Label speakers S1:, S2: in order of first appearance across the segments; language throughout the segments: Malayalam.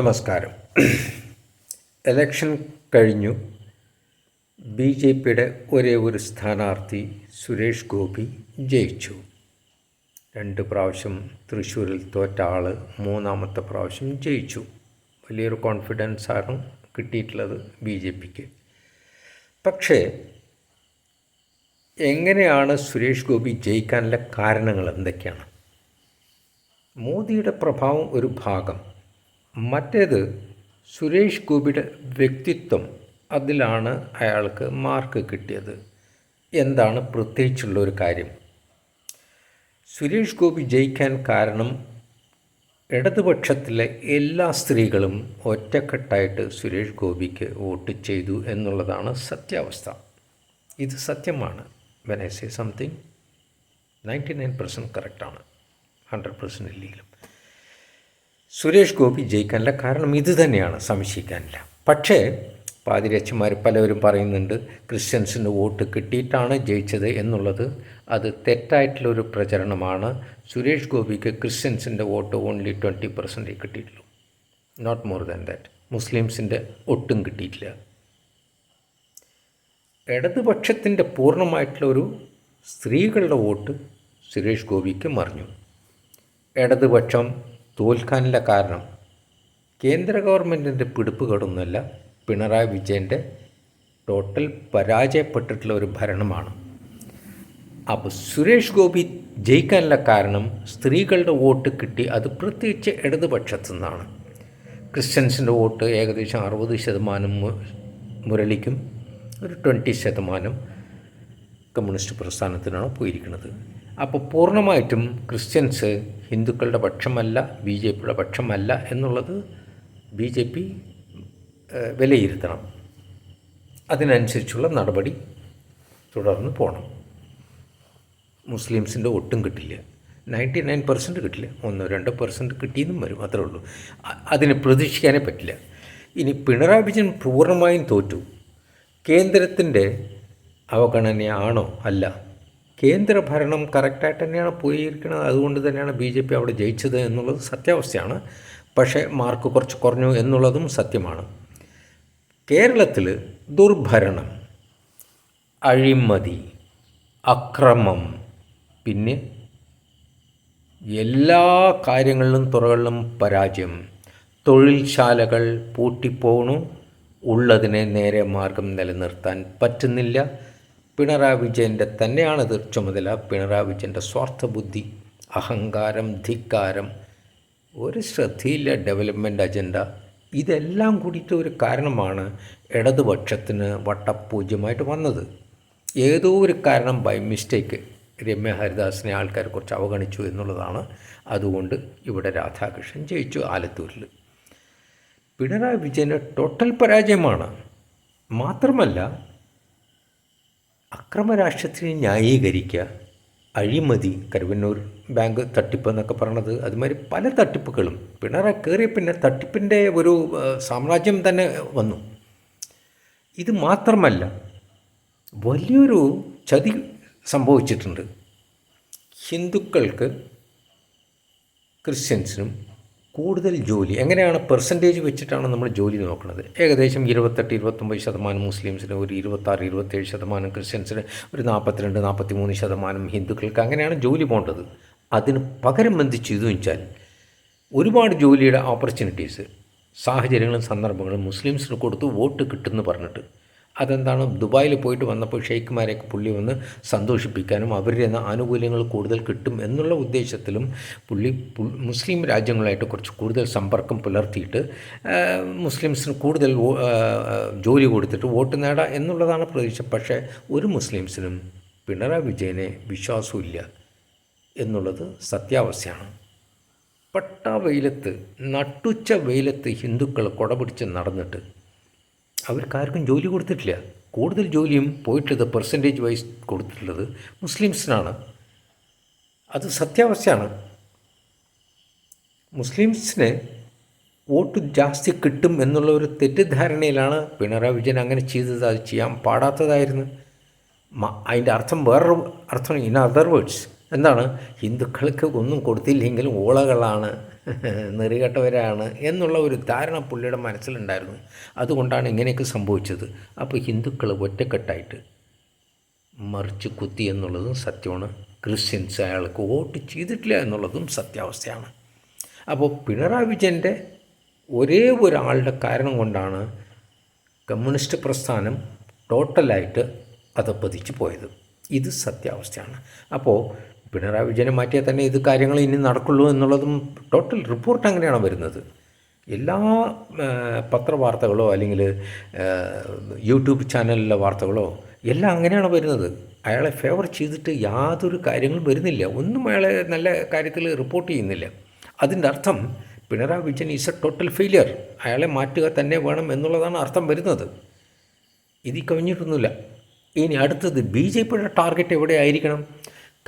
S1: നമസ്കാരം. എലക്ഷൻ കഴിഞ്ഞു. ബി ജെ പിയുടെ ഒരേ ഒരു സ്ഥാനാർത്ഥി സുരേഷ് ഗോപി ജയിച്ചു. രണ്ട് പ്രാവശ്യം തൃശ്ശൂരിൽ തോറ്റ ആൾ മൂന്നാമത്തെ പ്രാവശ്യം ജയിച്ചു. വലിയൊരു കോൺഫിഡൻസ് ആണ് കിട്ടിയിട്ടുള്ളത് ബി ജെ പിക്ക്. പക്ഷേ എങ്ങനെയാണ് സുരേഷ് ഗോപി ജയിക്കാനുള്ള കാരണങ്ങൾ എന്തൊക്കെയാണ്? മോദിയുടെ പ്രഭാവം ഒരു ഭാഗം മറ്റേത് സുരേഷ് ഗോപിയുടെ വ്യക്തിത്വം അതിലാണ് അയാൾക്ക് മാർക്ക് കിട്ടിയത്. എന്താണ് പ്രത്യേകിച്ചുള്ള ഒരു കാര്യം? സുരേഷ് ഗോപി ജയിക്കാൻ കാരണം ഇടതുപക്ഷത്തിലെ എല്ലാ സ്ത്രീകളും ഒറ്റക്കെട്ടായിട്ട് സുരേഷ് ഗോപിക്ക് വോട്ട് ചെയ്തു എന്നുള്ളതാണ് സത്യാവസ്ഥ. ഇത് സത്യമാണ്. When I say something ninety nine percent കറക്റ്റാണ് ഹൺഡ്രഡ് പെർസെന്റ് ഇല്ലെങ്കിലും. സുരേഷ് ഗോപി ജയിക്കാനില്ല കാരണം ഇത് തന്നെയാണ് സംശയിക്കാനില്ല. പക്ഷേ പാതിരച്ചന്മാർ പലവരും പറയുന്നുണ്ട് ക്രിസ്ത്യൻസിന് വോട്ട് കിട്ടിയിട്ടാണ് ജയിച്ചത് എന്നുള്ളത് അത് തെറ്റായിട്ടുള്ളൊരു പ്രചരണമാണ്. സുരേഷ് ഗോപിക്ക് ക്രിസ്ത്യൻസിന്റെ വോട്ട് ഓൺലി ട്വന്റി പെർസെന്റേ കിട്ടിയിട്ടുള്ളൂ. നോട്ട് മോർ ദാൻ ദാറ്റ് മുസ്ലിംസിന്റെ ഒട്ടും കിട്ടിയിട്ടില്ല. ഇടതുപക്ഷത്തിന്റെ പൂർണമായിട്ടുള്ള ഒരു സ്ത്രീകളുടെ വോട്ട് സുരേഷ് ഗോപിക്ക് മറിഞ്ഞു. ഇടതുപക്ഷം തോൽക്കാനുള്ള കാരണം. കേന്ദ്ര ഗവൺമെന്റിന്റെ പിടിപ്പുകേടൊന്നുമല്ല പിണറായി വിജയന്റെ ടോട്ടൽ പരാജയപ്പെട്ടിട്ടുള്ള ഒരു ഭരണമാണ്. അപ്പോൾ സുരേഷ് ഗോപി ജയിക്കാനുള്ള കാരണം സ്ത്രീകളുടെ വോട്ട് കിട്ടി അത് പ്രത്യേകിച്ച് ഇടതുപക്ഷത്തു നിന്നാണ്. ക്രിസ്ത്യൻസിന്റെ വോട്ട് ഏകദേശം അറുപത് ശതമാനം മുരളിക്കും ഒരു ട്വന്റി ശതമാനം. കമ്മ്യൂണിസ്റ്റ് പ്രസ്ഥാനത്തിനാണ് പോയിരിക്കുന്നത്? അപ്പോൾ പൂർണമായിട്ടും ക്രിസ്ത്യൻസ് ഹിന്ദുക്കളുടെ പക്ഷമല്ല ബി ജെ പിയുടെ പക്ഷമല്ല എന്നുള്ളത് ബി ജെ പി വിലയിരുത്തണം. അതിനനുസരിച്ചുള്ള നടപടി തുടർന്ന് പോകണം മുസ്ലിംസിന്റെ ഒട്ടും കിട്ടില്ല. നയന്റി നയൻ പെർസെന്റ് കിട്ടില്ല. ഒന്നോ രണ്ടോ പെർസെന്റ് കിട്ടിയെന്നും വരും അത്രേ ഉള്ളൂ. അതിനെ പ്രതീക്ഷിക്കാനേ പറ്റില്ല. ഇനി പിണറായി വിജയൻ പൂർണമായും തോറ്റു. കേന്ദ്രത്തിന്റെ അവഗണനയാണോ? അല്ല. കേന്ദ്ര ഭരണം കറക്റ്റായിട്ട് തന്നെയാണ് പോയിരിക്കുന്നത്. അതുകൊണ്ട് തന്നെയാണ് ബി ജെ പി അവിടെ ജയിച്ചത് എന്നുള്ളത് സത്യാവസ്ഥയാണ്. പക്ഷേ മാർക്ക് കുറച്ച് കുറഞ്ഞു എന്നുള്ളതും സത്യമാണ്. കേരളത്തിൽ ദുർഭരണം അഴിമതി അക്രമം പിന്നെ എല്ലാ കാര്യങ്ങളിലും തുറകളിലും പരാജയം തൊഴിൽശാലകൾ പൂട്ടിപ്പോണു ഉള്ളതിനെ നേരെ മാർഗം നിലനിർത്താൻ പറ്റുന്നില്ല. പിണറായി വിജയന്റെ തന്നെയാണ് ഇത് ചുമതല. പിണറായി വിജയന്റെ സ്വാർത്ഥബുദ്ധി അഹങ്കാരം ധിക്കാരം ഒരു ശ്രദ്ധയില്ല ഡെവലപ്മെന്റ് അജണ്ട. ഇതെല്ലാം കൂടിയിട്ട് ഒരു കാരണമാണ് ഇടതുപക്ഷത്തിന് വട്ടപൂജ്യമായിട്ട് വന്നത്. ഏതോ ഒരു കാരണം ബൈ മിസ്റ്റേക്ക് രമ്യ ഹരിദാസിനെ ആൾക്കാരെ കുറച്ച് അവഗണിച്ചു എന്നുള്ളതാണ്. അതുകൊണ്ട് ഇവിടെ രാധാകൃഷ്ണൻ ജയിച്ചു ആലത്തൂരിൽ. പിണറായി വിജയന് ടോട്ടൽ പരാജയമാണ്. മാത്രമല്ല അക്രമരാഷ്ട്രത്തിനെ ന്യായീകരിക്കുക അഴിമതി കരുവന്നൂർ ബാങ്ക് തട്ടിപ്പ് എന്നൊക്കെ പറയണത് അതുമാതിരി പല തട്ടിപ്പുകളും. പിണറായി കയറിയ പിന്നെ തട്ടിപ്പിന്റെ ഒരു സാമ്രാജ്യം തന്നെ വന്നു. ഇത് മാത്രമല്ല വലിയൊരു ചതി സംഭവിച്ചിട്ടുണ്ട്. ഹിന്ദുക്കൾക്ക് ക്രിസ്ത്യൻസിനും കൂടുതൽ ജോലി? എങ്ങനെയാണ് പെർസെന്റേജ് വെച്ചിട്ടാണ് നമ്മൾ ജോലി നോക്കുന്നത്? ഏകദേശം ഇരുപത്തെട്ട് ഇരുപത്തൊമ്പത് ശതമാനം മുസ്ലിംസിന് ഒരു ഇരുപത്താറ് ഇരുപത്തേഴ് ശതമാനം ക്രിസ്ത്യൻസിന് ഒരു നാൽപ്പത്തിരണ്ട് നാൽപ്പത്തി മൂന്ന് ശതമാനം ഹിന്ദുക്കൾക്ക് അങ്ങനെയാണ് ജോലി പോകേണ്ടത് അതിന് പകരം എന്ത് ചെയ്തു വെച്ചാൽ ഒരുപാട് ജോലിയുടെ ഓപ്പർച്യൂണിറ്റീസ് സാഹചര്യങ്ങളും സന്ദർഭങ്ങളും മുസ്ലിംസിന് കൊടുത്ത് വോട്ട് കിട്ടുമെന്ന് പറഞ്ഞിട്ട് അതെന്താണ്? ദുബായിൽ പോയിട്ട് വന്നപ്പോൾ ഷെയ്ഖുമാരെയൊക്കെ പുള്ളി വന്ന് സന്തോഷിപ്പിക്കാനും അവരുടെ ആനുകൂല്യങ്ങൾ കൂടുതൽ കിട്ടും എന്നുള്ള ഉദ്ദേശത്തിലും പുള്ളി മുസ്ലിം രാജ്യങ്ങളായിട്ട് കുറച്ച് കൂടുതൽ സമ്പർക്കം പുലർത്തിയിട്ട് മുസ്ലിംസിന് കൂടുതൽ ജോലി കൊടുത്തിട്ട് വോട്ട് നേടാം എന്നുള്ളതാണ് പ്രതീക്ഷ. പക്ഷേ ഒരു മുസ്ലിംസിനും പിണറായി വിജയനെ വിശ്വാസമില്ല എന്നുള്ളത് സത്യാവസ്ഥയാണ്. പട്ട വെയിലത്ത് നട്ടുച്ച വെയിലത്ത് ഹിന്ദുക്കൾ കൊടപിടിച്ച് നടന്നിട്ട് അവർക്കാർക്കും ജോലി കൊടുത്തിട്ടില്ല. കൂടുതൽ ജോലിയും പോയിട്ടുള്ളത് പെർസെന്റേജ് വൈസ് കൊടുത്തിട്ടുള്ളത് മുസ്ലിംസിനാണ്. അത് സത്യാവസ്ഥയാണ്. മുസ്ലിംസിന് വോട്ട് ജാസ്തി കിട്ടും എന്നുള്ള ഒരു തെറ്റിദ്ധാരണയിലാണ് പിണറായി വിജയൻ അങ്ങനെ ചെയ്തത്. അത് ചെയ്യാൻ പാടാത്തതായിരുന്നു. അതിന്റെ അർത്ഥം വേറൊരു അർത്ഥം ഇൻ അതർ വേർഡ്സ് എന്താണ്? ഹിന്ദുക്കൾക്ക് ഒന്നും കൊടുത്തില്ലെങ്കിലും ഓളകളാണ് നെറികെട്ടവരാണ് എന്നുള്ള ഒരു ധാരണ പുള്ളിയുടെ മനസ്സിലുണ്ടായിരുന്നു. അതുകൊണ്ടാണ് ഇങ്ങനെയൊക്കെ സംഭവിച്ചത്. അപ്പോൾ ഹിന്ദുക്കൾ ഒറ്റക്കെട്ടായിട്ട് മറിച്ച് കുത്തി എന്നുള്ളതും സത്യമാണ്. ക്രിസ്ത്യൻസ് അയാൾക്ക് വോട്ട് ചെയ്തിട്ടില്ല എന്നുള്ളതും സത്യാവസ്ഥയാണ്. അപ്പോൾ പിണറായി വിജയന്റെ ഒരേ ഒരാളുടെ കാരണം കൊണ്ടാണ് കമ്മ്യൂണിസ്റ്റ് പ്രസ്ഥാനം ടോട്ടലായിട്ട് അധപ്പതിച്ച് പോയത്. ഇത് സത്യാവസ്ഥയാണ്. അപ്പോൾ പിണറായി വിജയനെ മാറ്റിയാൽ തന്നെ ഇത് കാര്യങ്ങൾ ഇനി നടക്കുള്ളൂ എന്നുള്ളതും ടോട്ടൽ റിപ്പോർട്ട് അങ്ങനെയാണ് വരുന്നത്. എല്ലാ പത്രവാർത്തകളോ അല്ലെങ്കിൽ യൂട്യൂബ് ചാനലിലെ വാർത്തകളോ എല്ലാം അങ്ങനെയാണ് വരുന്നത്. അയാളെ ഫേവർ ചെയ്തിട്ട് യാതൊരു കാര്യങ്ങളും വരുന്നില്ല. ഒന്നും അയാളെ നല്ല കാര്യത്തിൽ റിപ്പോർട്ട് ചെയ്യുന്നില്ല. അതിന്റെ അർത്ഥം Pinarayi Vijayan is a total failure അയാളെ മാറ്റുക തന്നെ വേണം എന്നുള്ളതാണ് അർത്ഥം വരുന്നത്. ഇത് കവിഞ്ഞിട്ടൊന്നുമില്ല ഇനി അടുത്തത് ബി ജെ പിയുടെ ടാർഗറ്റ് എവിടെ ആയിരിക്കണം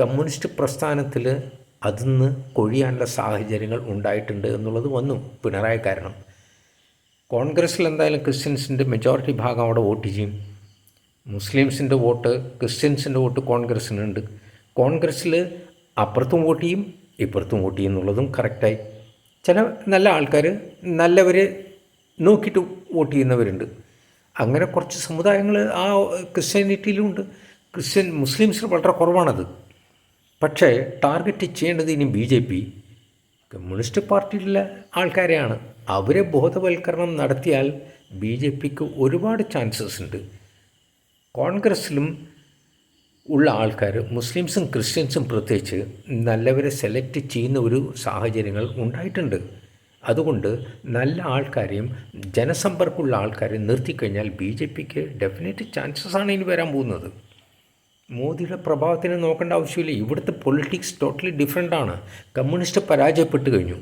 S1: കമ്മ്യൂണിസ്റ്റ് പ്രസ്ഥാനത്തിൽ അതിന്ന് കൊഴിയാനുള്ള സാഹചര്യങ്ങൾ ഉണ്ടായിട്ടുണ്ട് എന്നുള്ളത് വന്നു. പിണറായി കാരണം. കോൺഗ്രസ്സിൽ എന്തായാലും ക്രിസ്ത്യൻസിന്റെ മെജോറിറ്റി ഭാഗം അവിടെ വോട്ട് ചെയ്യും. മുസ്ലിംസിന്റെ വോട്ട് ക്രിസ്ത്യൻസിന്റെ വോട്ട് കോൺഗ്രസ്സിനുണ്ട്. കോൺഗ്രസ്സിൽ അപ്പുറത്തും വോട്ട് ചെയ്യും ഇപ്പുറത്തും വോട്ട് ചെയ്യും എന്നുള്ളതും കറക്റ്റായി. ചില നല്ല ആൾക്കാർ നല്ലവർ നോക്കിയിട്ട് വോട്ട് ചെയ്യുന്നവരുണ്ട്. അങ്ങനെ കുറച്ച് സമുദായങ്ങൾ ആ ക്രിസ്ത്യാനിറ്റിയിലുമുണ്ട് ക്രിസ്ത്യൻ മുസ്ലിംസിൽ വളരെ കുറവാണത്. പക്ഷേ ടാർഗറ്റ് ചെയ്യേണ്ടത് ഇനി ബി ജെ പി കമ്മ്യൂണിസ്റ്റ് പാർട്ടിയിലുള്ള ആൾക്കാരെയാണ്. അവരെ ബോധവൽക്കരണം നടത്തിയാൽ ബി ജെ പിക്ക് ഒരുപാട് ചാൻസസ് ഉണ്ട്. കോൺഗ്രസ്സിലും ഉള്ള ആൾക്കാർ മുസ്ലിംസും ക്രിസ്ത്യൻസും പ്രത്യേകിച്ച് നല്ലവരെ സെലക്ട് ചെയ്യുന്ന ഒരു സാഹചര്യങ്ങൾ ഉണ്ടായിട്ടുണ്ട്. അതുകൊണ്ട് നല്ല ആൾക്കാരെയും ജനസമ്പർക്കമുള്ള ആൾക്കാരെയും നിർത്തിക്കഴിഞ്ഞാൽ ബി ജെ പിക്ക് ഡെഫിനറ്റ് ചാൻസസ് ആണ് ഇനി വരാൻ പോകുന്നത്. മോദിയുടെ പ്രഭാവത്തിനെ നോക്കേണ്ട ആവശ്യമില്ല. ഇവിടുത്തെ പൊളിറ്റിക്സ് ടോട്ടലി ഡിഫറെന്റ് ആണ്. കമ്മ്യൂണിസ്റ്റ് പരാജയപ്പെട്ട് കഴിഞ്ഞു.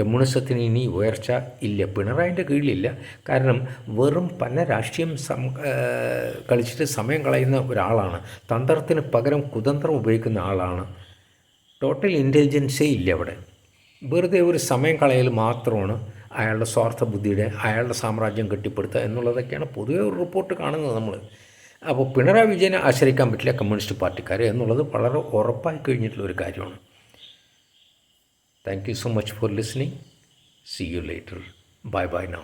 S1: കമ്മ്യൂണിസത്തിന് ഇനി ഉയർച്ച ഇല്ല. പിണറായിന്റെ കീഴിലില്ല. കാരണം വെറും പല രാഷ്ട്രീയം സം കളിച്ചിട്ട് സമയം കളയുന്ന ഒരാളാണ്. തന്ത്രത്തിന് പകരം കുതന്ത്രം ഉപയോഗിക്കുന്ന ആളാണ്. ടോട്ടൽ ഇന്റലിജൻസേ ഇല്ല അവിടെ. വെറുതെ ഒരു സമയം കളയൽ മാത്രമാണ് അയാളുടെ സ്വാർത്ഥ ബുദ്ധിയുടെ അയാളുടെ സാമ്രാജ്യം കെട്ടിപ്പടുത്തുക എന്നുള്ളതൊക്കെയാണ് പൊതുവെ ഒരു റിപ്പോർട്ട് കാണുന്നത് നമ്മൾ അപ്പോൾ പിണറായി വിജയനെ ആശ്രയിക്കാൻ പറ്റില്ല കമ്മ്യൂണിസ്റ്റ് പാർട്ടിക്കാർ എന്നുള്ളത് വളരെ ഉറപ്പായി കഴിഞ്ഞിട്ടുള്ള ഒരു കാര്യമാണ്. Thank you so much for listening see you later bye bye now